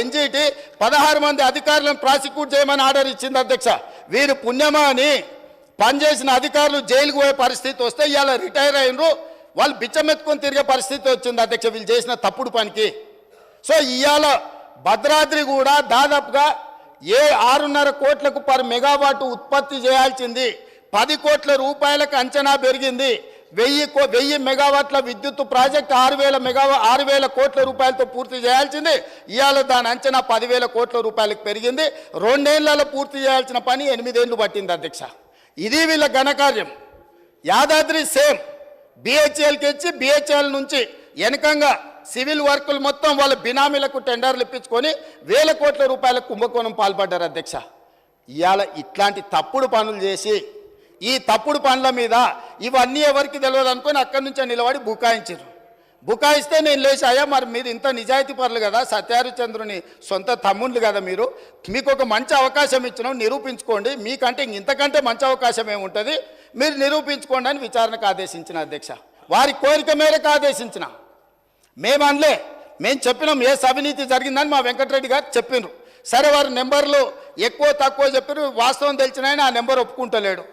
NGT పదహారు మంది అధికారులను ప్రాసిక్యూట్ చేయమని ఆర్డర్ ఇచ్చింది అధ్యక్ష. వీరు పుణ్యమా అని పనిచేసిన అధికారులు జైలుకు పోయే పరిస్థితి వస్తే ఇవాళ రిటైర్ అయినరు. వాళ్ళు బిచ్చమెత్తుకొని తిరిగే పరిస్థితి వచ్చింది అధ్యక్ష వీళ్ళు చేసిన తప్పుడు పనికి. సో ఇవాళ భద్రాద్రి కూడా దాదాపుగా ఏ ఆరున్నర కోట్లకు పర్ మెగావాట్ ఉత్పత్తి చేయాల్సింది. పది కోట్ల రూపాయలకు అంచనా పెరిగింది. వెయ్యి కో వెయ్యి మెగావాట్ల విద్యుత్ ప్రాజెక్ట్ ఆరు వేల మెగావా ఆరు వేల కోట్ల రూపాయలతో పూర్తి చేయాల్సింది. ఇవాళ దాని అంచనా పదివేల కోట్ల రూపాయలకు పెరిగింది. రెండేళ్ళలో పూర్తి చేయాల్సిన పని ఎనిమిదేళ్ళు పట్టింది అధ్యక్ష. ఇది వీళ్ళ ఘనకార్యం. యాదాద్రి సేమ్. బిహెచ్ఎల్కి ఇచ్చి బిహెచ్ఎల్ నుంచి వెనకంగా సివిల్ వర్కులు మొత్తం వాళ్ళ బినామీలకు టెండర్లు ఇప్పించుకొని వేల కోట్ల రూపాయల కుంభకోణం పాల్పడ్డారు అధ్యక్ష. ఇవాళ ఇట్లాంటి తప్పుడు పనులు చేసి ఈ తప్పుడు పనుల మీద ఇవన్నీ ఎవరికి తెలియదు అనుకొని అక్కడి నుంచే నిలబడి బుకాయించారు. బుకాయిస్తే నేను లేచి అయ్యా మరి మీరు ఇంత నిజాయితీ పరులు కదా సత్యారుచంద్రుని సొంత తమ్ముళ్ళు కదా మీరు. మీకు ఒక మంచి అవకాశం ఇచ్చినాం నిరూపించుకోండి. మీకంటే ఇంతకంటే మంచి అవకాశం ఏముంటుంది? మీరు నిరూపించుకోండి అని విచారణకు ఆదేశించిన అధ్యక్ష. వారి కోరిక మేరకు ఆదేశించిన. మేము అనలే. మేము చెప్పినాం ఏ అవినీతి జరిగిందని మా వెంకటరెడ్డి గారు చెప్పిండ్రు సరే వారి నెంబర్లు ఎక్కువ తక్కువ చెప్పిన వాస్తవం తెలిసిన ఆయన ఆ నెంబర్ ఒప్పుకుంటలేడు.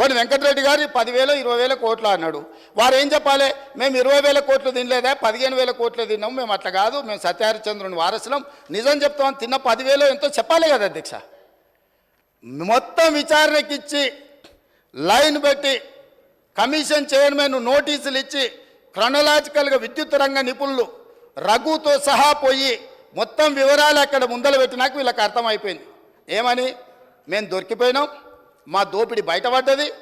పోనీ వెంకటరెడ్డి గారు పదివేలు ఇరవై వేల కోట్లు అన్నాడు. వారు ఏం చెప్పాలి? మేము ఇరవై వేల కోట్లు తినలేదా? పదిహేను వేల కోట్లు తిన్నాం మేము అట్లా కాదు. మేము సత్యహరిచంద్రుని వారసులం. నిజం చెప్తామని తిన్న పదివేలు ఎంతో చెప్పాలి కదా అధ్యక్ష. మొత్తం విచారణకిచ్చి లైన్ పెట్టి కమిషన్ చైర్మన్ నోటీసులు ఇచ్చి క్రొనలాజికల్గా విద్యుత్ రంగ నిపుణులు రఘుతో సహా పోయి మొత్తం వివరాలు అక్కడ ముందలు పెట్టినాక వీళ్ళకి అర్థమైపోయింది. ఏమని? మేము దొరికిపోయినాం. మా దోపిడి బయటపడ్డది.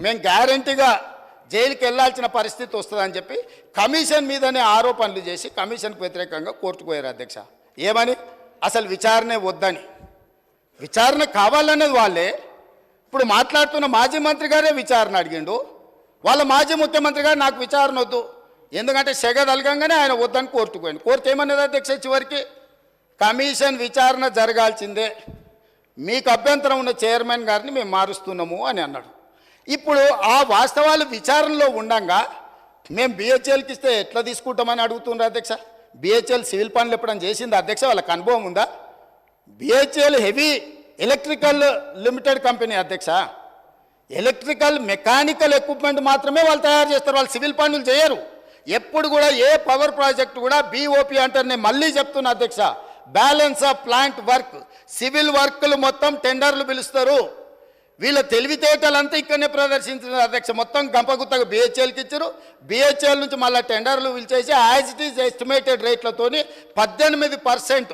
మేము గ్యారంటీగా జైలుకి వెళ్ళాల్సిన పరిస్థితి వస్తుందని చెప్పి కమిషన్ మీదనే ఆరోపణలు చేసి కమిషన్కు వ్యతిరేకంగా కోర్టుకు పోయారు అధ్యక్ష. ఏమని? అసలు విచారణే వద్దని. విచారణ కావాలన్నది వాళ్ళే. ఇప్పుడు మాట్లాడుతున్న మాజీ మంత్రి గారే విచారణ అడిగిండు. వాళ్ళ మాజీ ముఖ్యమంత్రి గారు నాకు విచారణ వద్దు. ఎందుకంటే సెగ తలగంగానే ఆయన వద్దని కోర్టుకు పోయింది కోర్టు ఏమన్నది అధ్యక్ష చివరికి? కమిషన్ విచారణ జరగాల్సిందే. మీకు అభ్యంతరం ఉన్న చైర్మన్ గారిని మేము మారుస్తున్నాము అని అన్నాడు. ఇప్పుడు ఆ వాస్తవాలు విచారణలో ఉండగా మేము బిహెచ్ఎల్కి ఇస్తే ఎట్లా తీసుకుంటామని అడుగుతున్నారు అధ్యక్ష? బిహెచ్ఎల్ సివిల్ పనులు ఎప్పుడైనా చేసింది అధ్యక్ష? వాళ్ళకి అనుభవం ఉందా? BHEL heavy electrical limited company అధ్యక్ష. ఎలక్ట్రికల్ మెకానికల్ ఎక్విప్మెంట్ మాత్రమే వాళ్ళు తయారు చేస్తారు. వాళ్ళు సివిల్ పనులు చేయరు. ఎప్పుడు కూడా ఏ పవర్ ప్రాజెక్ట్ కూడా బీఓపీ అంటారు నేను మళ్ళీ చెప్తున్నా అధ్యక్ష. Balance of plant work civil వర్క్లు మొత్తం టెండర్లు పిలుస్తారు. వీళ్ళ తెలివితేటలంతా ఇక్కడనే ప్రదర్శించిన అధ్యక్ష మొత్తం గంపగుత్తగా బిహెచ్ఎల్కి ఇచ్చారు. బిహెచ్ఎల్ నుంచి మళ్ళీ టెండర్లు పిలిచేసి యాజ్ ఇట్ ఈజ్ ఎస్టిమేటెడ్ రేట్లతోని పద్దెనిమిది పర్సెంట్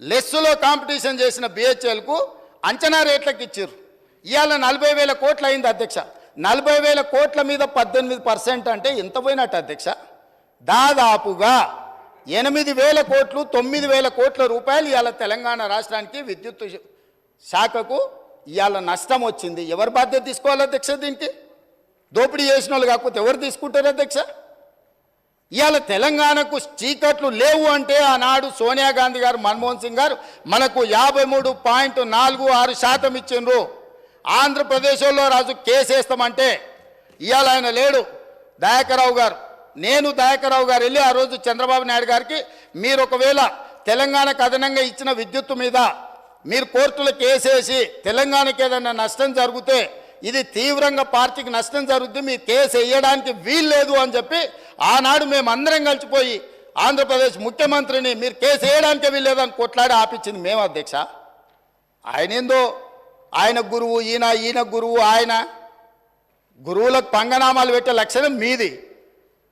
లెస్సులో కాంపిటీషన్ చేసిన బిహెచ్ఎల్కు అంచనా రేట్లకు ఇచ్చారు. ఇవాళ నలభై వేల కోట్లు అయింది అధ్యక్ష. నలభై వేల కోట్ల మీద పద్దెనిమిది పర్సెంట్ అంటే ఎంత పోయినట్టు అధ్యక్ష? దాదాపుగా ఎనిమిది వేల కోట్లు తొమ్మిది వేల కోట్ల రూపాయలు ఇవాళ తెలంగాణ రాష్ట్రానికి విద్యుత్ శాఖకు ఇవాళ నష్టం వచ్చింది. ఎవరు బాధ్యత తీసుకోవాలి అధ్యక్ష దీనికి? దోపిడీ చేసిన వాళ్ళు కాకపోతే ఎవరు తీసుకుంటారు అధ్యక్ష? ఇవాళ తెలంగాణకు చీకట్లు లేవు అంటే ఆనాడు సోనియా గాంధీ గారు మన్మోహన్ సింగ్ గారు మనకు యాభై మూడు పాయింట్ నాలుగు ఆరు శాతం ఇచ్చిండ్రు. ఆంధ్రప్రదేశ్లో రాజు కేసు వేస్తామంటే ఇవాళ ఆయన లేడు. దయాకరావు గారు. నేను దయాకరావు గారు వెళ్ళి ఆ రోజు చంద్రబాబు నాయుడు గారికి మీరు ఒకవేళ తెలంగాణకు కథనంగా ఇచ్చిన విద్యుత్తు మీద మీరు కోర్టులో కేసేసి తెలంగాణకి ఏదైనా నష్టం జరిగితే ఇది తీవ్రంగా పార్టీకి నష్టం జరుగుద్ది మీ కేసు వేయడానికి వీల్లేదు అని చెప్పి ఆనాడు మేము అందరం కలిసిపోయి ఆంధ్రప్రదేశ్ ముఖ్యమంత్రిని మీరు కేసు వేయడానికి వీల్లేదని కొట్లాడి ఆపించింది మేము అధ్యక్ష. ఆయన ఏందో? ఆయన గురువు ఈయన ఈయన గురువు ఆయన. గురువులకు పంగనామాలు పెట్టే లక్షణం మీది.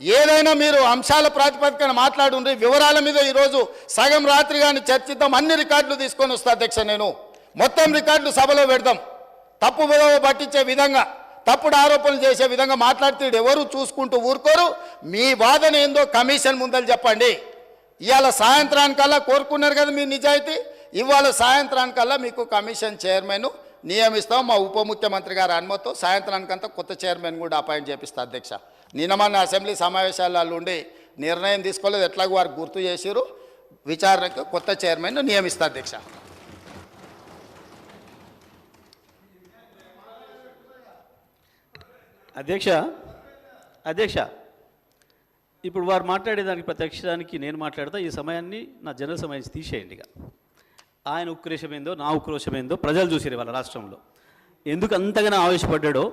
ఏదైనా మీరు అంశాల ప్రాతిపదికన మాట్లాడుండ్రి వివరాల మీద ఈరోజు సగం రాత్రి కానీ చర్చిద్దాం అన్ని రికార్డులు తీసుకొని వస్తా అధ్యక్ష నేను. మొత్తం రికార్డులు సభలో పెడదాం. తప్పు విలువ పట్టించే విధంగా తప్పుడు ఆరోపణలు చేసే విధంగా మాట్లాడితే ఎవరు చూసుకుంటూ ఊరుకోరు. మీ వాదన ఏందో కమిషన్ ముందలు చెప్పండి. ఇవాళ సాయంత్రానికల్లా కోరుకున్నారు కదా మీ నిజాయితీ? ఇవాళ సాయంత్రానికల్లా మీకు కమిషన్ చైర్మన్ నియమిస్తాం. మా ఉప ముఖ్యమంత్రి గారి అనుమతితో సాయంత్రానికంతా కొత్త చైర్మన్ కూడా అపాయింట్ చేపిస్తా అధ్యక్ష. నిన్న మన అసెంబ్లీ సమావేశాలలో ఉండి నిర్ణయం తీసుకోలేదు ఎట్లాగో వారు గుర్తు చేశారు విచారణకు కొత్త చైర్మన్ నియమిస్తా అధ్యక్ష అధ్యక్ష అధ్యక్ష ఇప్పుడు వారు మాట్లాడేదానికి ప్రత్యక్షానికి నేను మాట్లాడతా ఈ సమయాన్ని నా జనరల్ సమయాన్ని తీసేయండి ఇక. ఆయన ఉక్రోషమేందో నా ఉక్రోషమేందో ప్రజలు చూసిరు వాళ్ళ రాష్ట్రంలో. ఎందుకు అంతగానో ఆవేశపడ్డాడో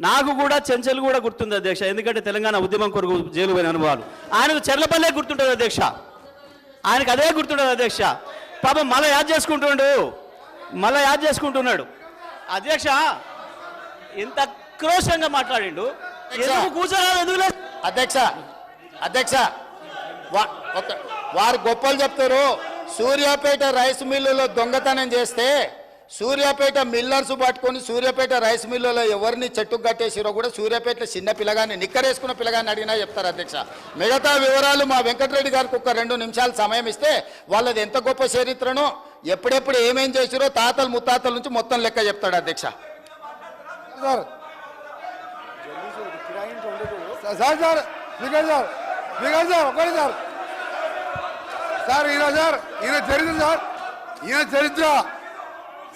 నాకు కూడా చెంచల్ కూడా గుర్తుంది అధ్యక్ష. ఎందుకంటే తెలంగాణ ఉద్యమం కొరకు జైలు పోయిన అనుభవాలు. ఆయనకు చెర్లపల్లే గుర్తుంటుంది అధ్యక్ష. ఆయనకు అదే గుర్తుంటుంది అధ్యక్ష. పాపం మళ్ళీ యాద్ చేసుకుంటుండు. మళ్ళీ యాద్ చేసుకుంటున్నాడు. అధ్యక్ష ఇంత క్రోషంగా మాట్లాడిండు. కూర్చోరాదు? ఎందుకు? అధ్యక్ష అధ్యక్ష. వారు గొప్పలు చెప్తారు. సూర్యాపేట రైస్ మిల్లులో దొంగతనం చేస్తే సూర్యాపేట మిల్లర్స్ పట్టుకొని సూర్యాపేట రైస్ మిల్లులో ఎవరిని చెట్టుకు కట్టేసిరో కూడా సూర్యాపేట చిన్న పిల్లగాన్ని నిక్కరేసుకున్న పిల్లగాన్ని అడిగినా చెప్తారు అధ్యక్ష. మిగతా వివరాలు మా వెంకటరెడ్డి గారికి ఒక రెండు నిమిషాలు సమయం ఇస్తే వాళ్ళది ఎంత గొప్ప చరిత్రనో ఎప్పుడెప్పుడు ఏమేం చేసిరో తాతలు ముత్తాతల నుంచి మొత్తం లెక్క చెప్తాడు అధ్యక్ష. Sir. Sir sir speaker sir speaker sir sir. Sir ఈయన సార్ ఈయన చరిత్ర సార్ ఈయన చరిత్ర.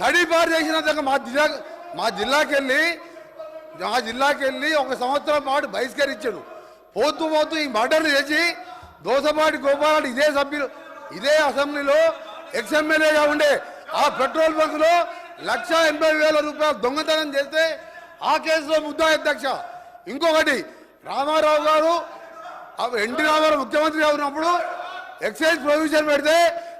తడిపారు చేసినందుకు మా జిల్లా మా జిల్లాకి వెళ్ళి మా జిల్లాకి వెళ్ళి ఒక సంవత్సరం పాటు బహిష్కరించాడు. పోతూ పోతూ ఈ మర్డర్ చేసి దోసపాటి గోపాల్ ఇదే సభ్యులు ఇదే అసెంబ్లీలో ఎక్స్ఎమ్మెల్యేగా ఉండే ఆ పెట్రోల్ బంకులో లక్ష ఎనభై వేల రూపాయలు దొంగతనం చేస్తే ఆ కేసులో ముద్దా అధ్యక్ష. ఇంకొకటి రామారావు గారు ఆ ఎన్టీ రామారావు ముఖ్యమంత్రిగా ఉన్నప్పుడు ఎక్సైజ్ ప్రొవిజన్ పెడితే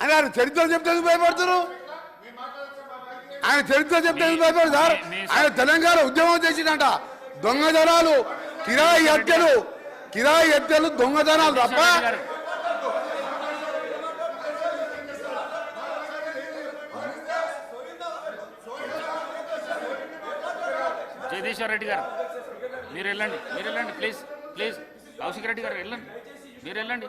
అని ఆయన చరిత్ర చెప్తే ఎందుకు భయపడుతున్నారు ఆయన చరిత్ర చెప్తే ఎందుకు భయపడరు సార్? ఆయన తెలంగాణ ఉద్యమం చేసిందంట. దొంగతనాలు కిరాయి హత్యలు కిరాయి హత్యలు దొంగతనాలు తప్ప జగదీశ్వర్ రెడ్డి గారు మీరు వెళ్ళండి మీరు వెళ్ళండి ప్లీజ్ ప్లీజ్ కౌశిక్ రెడ్డి గారు వెళ్ళండి మీరు వెళ్ళండి.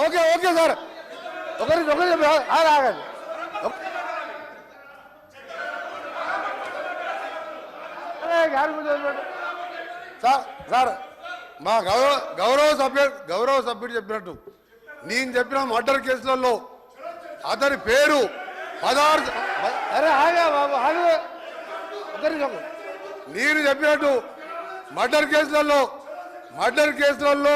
okay okay sir. ఒకరి ఒకరి ఆగండి. సార్ సార్ మా గౌరవ గౌరవ సభ్యుడు గౌరవ సభ్యుడు చెప్పినట్టు. నేను చెప్పిన మర్డర్ కేసులలో అతని పేరు పదహారు అరే ఆగా బాబు ఆగు. నేను చెప్పినట్టు మర్డర్ కేసులలో మర్డర్ కేసులలో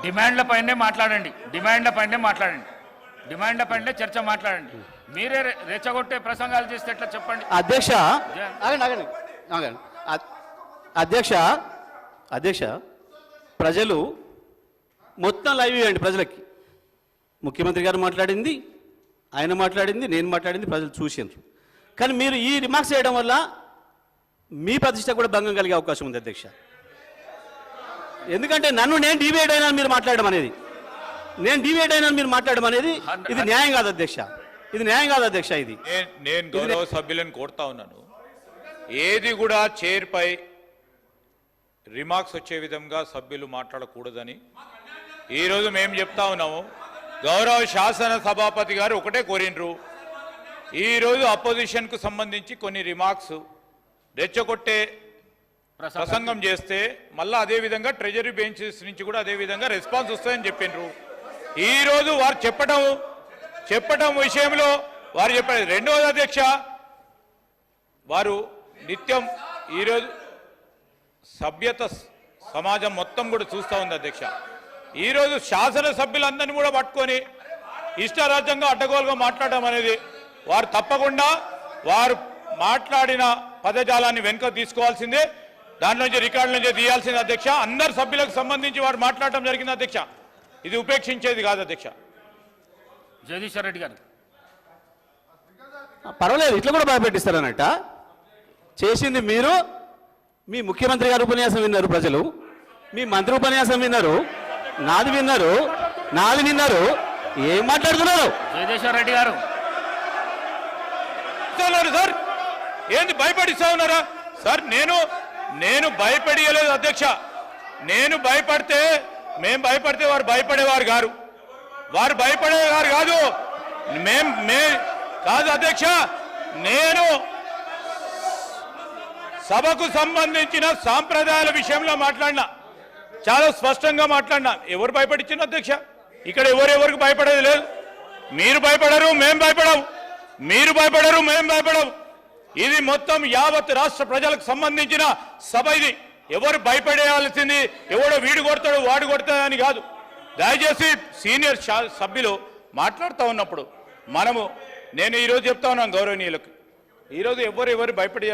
డిమాండ్ల పైనే మాట్లాడండి. డిమాండ్ల పైనే మాట్లాడండి. డిమాండ్ల పైనే చర్చ మాట్లాడండి. మీరే రెచ్చగొట్టే ప్రసంగాలు చేస్తే ఎట్లా చెప్పండి? అధ్యక్ష ఆగండి ఆగండి ఆగండి. అ- అధ్యక్ష అధ్యక్ష ప్రజలు మొత్తం లైవ్ ఇవ్వండి ప్రజలకి. ముఖ్యమంత్రి గారు మాట్లాడింది ఆయన మాట్లాడింది నేను మాట్లాడింది ప్రజలు చూసిండ్రు. కానీ మీరు ఈ రిమార్క్స్ చేయడం వల్ల మీ ప్రతిష్ట కూడా భంగం కలిగే అవకాశం ఉంది అధ్యక్ష. ఎందుకంటే నన్ను నేను డివైడ్ అయినా మీరు మాట్లాడడం అనేది. నేను డివైడ్ అయినా మీరు మాట్లాడడం అనేది ఇది న్యాయం కాదు అధ్యక్ష. ఇది న్యాయం కాదు అధ్యక్ష ఇది. నేను గౌరవ సభ్యులను కోరుతా ఉన్నాను. ఏది కూడా చైర్పై రిమార్క్స్ వచ్చే విధంగా సభ్యులు మాట్లాడకూడదని. ఈరోజు మేము చెప్తా ఉన్నాము. గౌరవ శాసన సభాపతి గారు ఒకటే కోరిండ్రు. ఈరోజు అపోజిషన్కు సంబంధించి కొన్ని రిమార్క్స్ రెచ్చగొట్టే ప్రసంగం. చేస్తే మళ్ళీ అదే విధంగా ట్రెజరీ బెంచెస్ నుంచి కూడా అదే విధంగా రెస్పాన్స్ వస్తుందని చెప్పిండ్రు. ఈరోజు వారు చెప్పటం చెప్పటం విషయంలో వారు చెప్పారు. రెండవది అధ్యక్ష వారు నిత్యం ఈరోజు సభ్యత సమాజం మొత్తం కూడా చూస్తూ ఉంది అధ్యక్ష. ఈరోజు శాసనసభ్యులందరినీ కూడా పట్టుకొని ఇష్టరాజ్యంగా అడ్డగోలుగా మాట్లాడడం అనేది వారు తప్పకుండా వారు మాట్లాడిన పదజాలాన్ని వెనుక తీసుకోవాల్సిందే. దాంట్లో నుంచి రికార్డుల నుంచి తీయాల్సిందే అధ్యక్ష. అందరు సభ్యులకు సంబంధించి వారు మాట్లాడటం జరిగింది అధ్యక్ష. ఇది ఉపేక్షించేది కాదు అధ్యక్ష. జగదీశ్వర్ రెడ్డి గారు. పర్వాలేదు ఇట్లా కూడా భయపెట్టిస్తారనట చేసింది మీరు మీ ముఖ్యమంత్రి గారు ఉపన్యాసం విన్నారు ప్రజలు మీ మంత్రి ఉపన్యాసం విన్నారు నాది విన్నారు నాది విన్నారు ఏం మాట్లాడుతున్నారు? జగదీశ్వర్ రెడ్డి గారు. ఉన్నారు సార్ ఏంది భయపడిస్తా ఉన్నారా? సార్ నేను నేను భయపడియలేదు అధ్యక్ష. నేను భయపడితే మేం భయపడితే వారు భయపడేవారు గారు. వారు భయపడేవారు కాదు. మేం మే కాదు అధ్యక్ష. నేను సభకు సంబంధించిన సాంప్రదాయాల విషయంలో మాట్లాడినా. చాలా స్పష్టంగా మాట్లాడినా. ఎవరు భయపడించిన అధ్యక్ష? ఇక్కడ ఎవరెవరికి భయపడేది లేదు. మీరు భయపడరు మేం భయపడవు మీరు భయపడరు మేం భయపడవు ఇది మొత్తం యావత్ రాష్ట్ర ప్రజలకు సంబంధించిన సభ ఇది. ఎవరు భయపడేయాల్సింది ఎవడో వీడు కొడతాడు వాడు కొడతాడని కాదు. దయచేసి సీనియర్ సభ్యులు మాట్లాడుతూ ఉన్నప్పుడు మనము నేను ఈరోజు చెప్తా ఉన్నాను గౌరవనీయులకు. ఈరోజు ఎవరు ఎవరు భయపడే